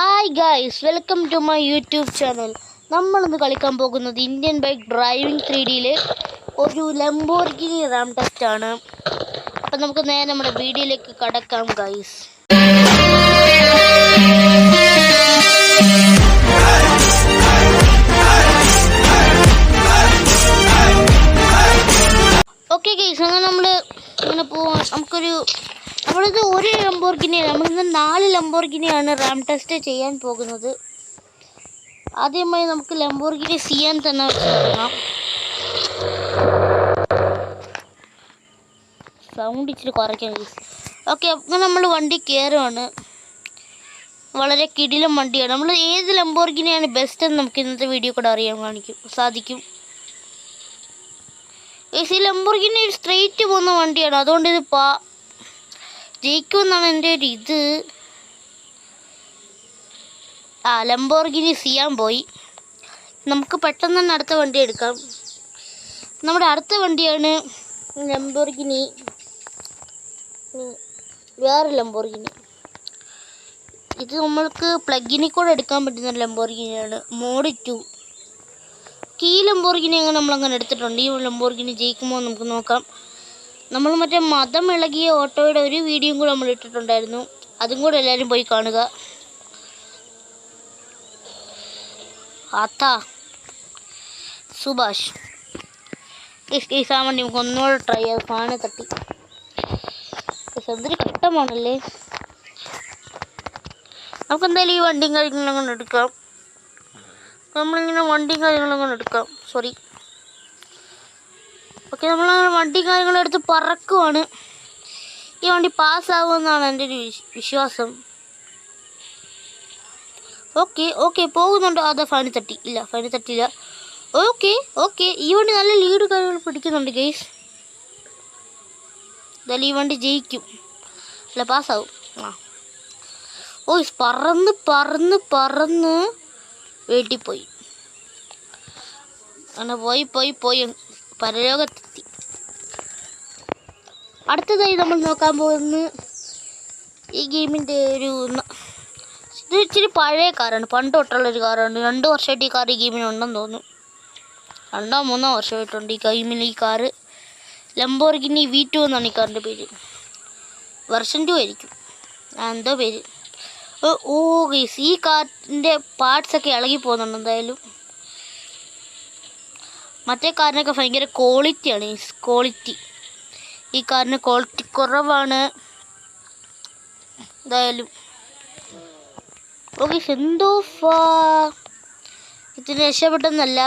Hi guys welcome to my YouTube channel നമ്മളിന്ന് കളിക്കാൻ പോകുന്നത് ഇന്ത്യൻ ബൈക്ക് ഡ്രൈവിംഗ് ത്രീ ഡിയിലെ ഒരു ലംബോർഗിനി റാം ടെസ്റ്റ് ആണ്. അപ്പം നമുക്ക് നേരെ നമ്മുടെ വീഡിയോയിലേക്ക് കടക്കാം ഗായ്സ് ഓക്കെ ഗൈസ് അങ്ങനെ നമ്മൾ ഇങ്ങനെ പോവാം. നമുക്കൊരു നമ്മളിത് ഒരു ലംബോർഗിനിയാണ് നമ്മളിന്ന് നാല് ലംബോർഗിനിയാണ് റാം ടെസ്റ്റ് ചെയ്യാൻ പോകുന്നത്. ആദ്യമായി നമുക്ക് ലംബോർഗിനി സിയാൻ തന്നെ തുടങ്ങാം സൗണ്ട് ഇച്ചിരി കുറയ്ക്കാൻ ഓക്കെ അപ്പം നമ്മൾ വണ്ടി കയറുവാണ് വളരെ കിടിലം വണ്ടിയാണ്. നമ്മൾ ഏത് ലംബോർഗിനിയാണ് ബെസ്റ്റ് എന്ന് നമുക്ക് ഇന്നത്തെ വീഡിയോ കൂടെ അറിയാൻ കാണിക്കും സാധിക്കും. ഈ ലംബോർഗിനി ഒരു സ്ട്രെയിറ്റ് പോകുന്ന വണ്ടിയാണ്. അതുകൊണ്ട് ഇത് പാ ജയിക്കുമെന്നാണ് എന്റെ ഒരു ഇത് ആ ലംബോർഗിനി സിയാൻ പോയി. നമുക്ക് പെട്ടെന്ന് തന്നെ അടുത്ത വണ്ടി എടുക്കാം. നമ്മുടെ അടുത്ത വണ്ടിയാണ് ലംബോർഗിനി വേറെ ലംബോർഗിനി ഇത് നമ്മൾക്ക് പ്ലഗിനി കൂടെ എടുക്കാൻ പറ്റുന്ന ലംബോർഗിനിയാണ് മോഡ് ടു ഈ ലംബോർഗിനി അങ്ങനെ നമ്മളങ്ങനെ എടുത്തിട്ടുണ്ട്. ഈ ലംബോർഗിനി ജയിക്കുമോ നമുക്ക് നോക്കാം. നമ്മൾ മറ്റേ മതം ഇളകിയ ഓട്ടോയുടെ ഒരു വീഡിയോയും കൂടെ നമ്മൾ ഇട്ടിട്ടുണ്ടായിരുന്നു. അതും കൂടെ എല്ലാവരും പോയി കാണുക. അത്താ സുഭാഷ്. ഈ വണ്ടി നമുക്ക് ഒന്നുകൂടെ ട്രൈ ചെയ്യാം. ഫാന് തട്ടി. എന്തൊരു കഷ്ടമാണല്ലേ? നമുക്ക് എന്തായാലും ഈ വണ്ടിയും കാര്യങ്ങളും അങ്ങനെ എടുക്കാം. നമ്മളിങ്ങനെ വണ്ടിയും കാര്യങ്ങളും അങ്ങനെ എടുക്കാം. സോറി ഓക്കെ നമ്മൾ വണ്ടി കാര്യങ്ങളെടുത്ത് പറക്കുവാണ്. ഈ വണ്ടി പാസ്സാവുമെന്നാണ് എന്റെ ഒരു വിശ്വാസം. ഓക്കെ ഓക്കെ പോകുന്നുണ്ട്. അതെ ഫൈന് തട്ടി. ഇല്ല ഫൈന് തട്ടിയില്ല. ഓക്കെ ഓക്കെ ഈ വണ്ടി നല്ല ലീഡ് കാര്യങ്ങൾ പിടിക്കുന്നുണ്ട് ഗെയ്സ് എന്തായാലും ഈ വണ്ടി ജയിക്കും. അല്ല പാസ്സാവും. ആ. ഓ പറന്ന് പറന്ന് പറന്ന് വീട്ടിൽ പോയി. അങ്ങനെ പോയി പോയി പോയി. പരലോകത്തെത്തി. അടുത്തതായി നമ്മൾ നോക്കാൻ പോകുന്ന ഈ ഗെയിമിന്റെ ഒരു ഇത് ഇച്ചിരി പഴയ കാറാണ്. പണ്ട് തൊട്ടുള്ള ഒരു കാറാണ്. രണ്ട് വർഷമായിട്ട് ഈ കാർ ഈ ഗെയിമിന് ഉണ്ടെന്ന് തോന്നുന്നു. രണ്ടോ മൂന്നോ വർഷമായിട്ടുണ്ട് ഈ ഗെയിമിൽ ഈ കാറ്. ലംബോർഗിനി വി ടു എന്നാണ് ഈ കാറിന്റെ പേര്. വെർഷൻ ടു ആയിരിക്കും. എന്തോ പേര്. ഓ ഗൈസ് ഈ കാറിന്റെ പാർട്സൊക്കെ ഇളകി പോകുന്നുണ്ട് എന്തായാലും. മറ്റേ കാറിനൊക്കെ ഭയങ്കര ക്വാളിറ്റിയാണ് ക്വാളിറ്റി ഈ കാറിന് ക്വാളിറ്റി കുറവാണ്. എന്തായാലും. ഓക്കെ എന്തോ ഫാ. ഇതിന് രക്ഷപ്പെട്ടെന്നല്ല.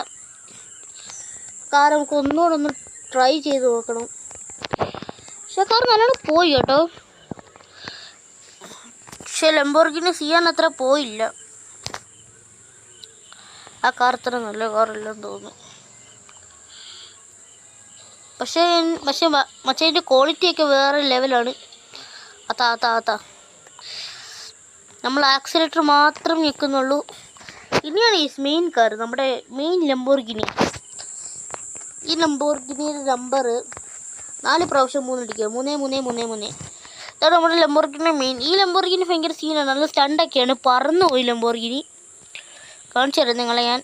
കാർ നമുക്ക് ഒന്നുകൂടെ ഒന്ന് ട്രൈ ചെയ്ത് നോക്കണം. പക്ഷെ കാർ നല്ലോണം പോയി കേട്ടോ. പക്ഷെ ലംബോർഗിന് സിയാൻ അത്ര പോയില്ല. ആ കാർ അത്ര നല്ല കാറില്ലെന്ന് തോന്നുന്നു. പക്ഷേ പക്ഷെ മച്ചേന്റെ ക്വാളിറ്റി ക്വാളിറ്റിയൊക്കെ വേറെ ലെവലാണ് അതാ അതാ അതാ. നമ്മൾ ആക്സിലേറ്റർ മാത്രം ഞെക്കുന്നുള്ളൂ. ഇനിയാണ് ഈ മെയിൻ കാർ നമ്മുടെ മെയിൻ ലംബോർഗിനി ഈ ലംബോർഗിനിയുടെ നമ്പർ നാല് പ്രാവശ്യം മൂന്നടിക്കുക. മൂന്നേ മൂന്നേ മൂന്നേ മൂന്നേ. ഇതാണ് നമ്മുടെ ലംബോർഗിനി മെയിൻ ഈ ലംബോർഗിനി ഭയങ്കര സീനാണ് നല്ല സ്റ്റണ്ടൊക്കെയാണ് പറന്നു പോയി ലംബോർഗിനി കാണിച്ചു തരാം നിങ്ങളെ ഞാൻ.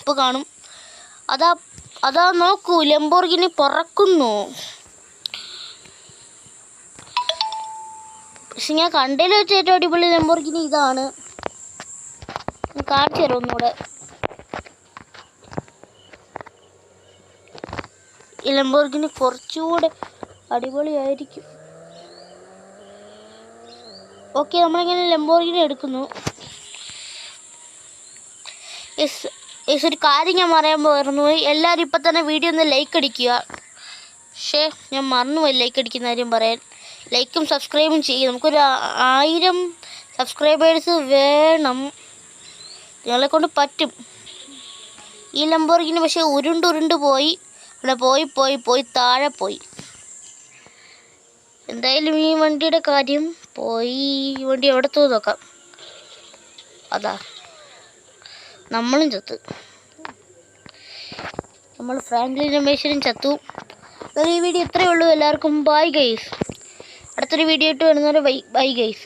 ഇപ്പോൾ കാണും. അതാ അതാ നോക്കൂ ലംബോർഗിനി പറക്കുന്നു. പക്ഷെ ഞാൻ കണ്ടതിൽ വെച്ച് ഏറ്റവും അടിപൊളി ലംബോർഗിനി ഇതാണ്. കാണിച്ചു തരാം ഒന്നുകൂടെ? ഈ ലംബോർഗിനി കുറച്ചുകൂടെ അടിപൊളിയായിരിക്കും. ഓക്കെ നമ്മളിങ്ങനെ ലംബോർഗിനി എടുക്കുന്നു. യെസ് യെസ് ഒരു കാര്യം ഞാൻ പറയാൻ പോയിരുന്നു. എല്ലാവരും ഇപ്പം തന്നെ വീഡിയോ ഒന്ന് ലൈക്ക് അടിക്കുക. പക്ഷേ ഞാൻ മറന്നുപോയി ലൈക്ക് അടിക്കുന്ന കാര്യം പറയാൻ. ലൈക്കും സബ്സ്ക്രൈബും ചെയ്യും നമുക്കൊരു ആയിരം സബ്സ്ക്രൈബേഴ്സ് വേണം. നിങ്ങളെ കൊണ്ട് പറ്റും. ഈ ലംബോർഗിന് പക്ഷേ ഉരുണ്ട് ഉരുണ്ട് പോയി. അവിടെ പോയി പോയി പോയി താഴെ പോയി. എന്തായാലും ഈ വണ്ടിയുടെ കാര്യം പോയി. ഈ വണ്ടി എവിടെ തോ നോക്കാം. അതാ. നമ്മളും ചത്തു. നമ്മൾ ഫ്രാങ്ക്ലിൻ രമേശനും ചത്തു. ഈ വീഡിയോ ഇത്രയേ ഉള്ളൂ. എല്ലാവർക്കും ബൈ ഗൈസ് അടുത്തൊരു വീഡിയോ ഇട്ട് വരുന്നവരെ ബൈ ബൈ ഗൈസ്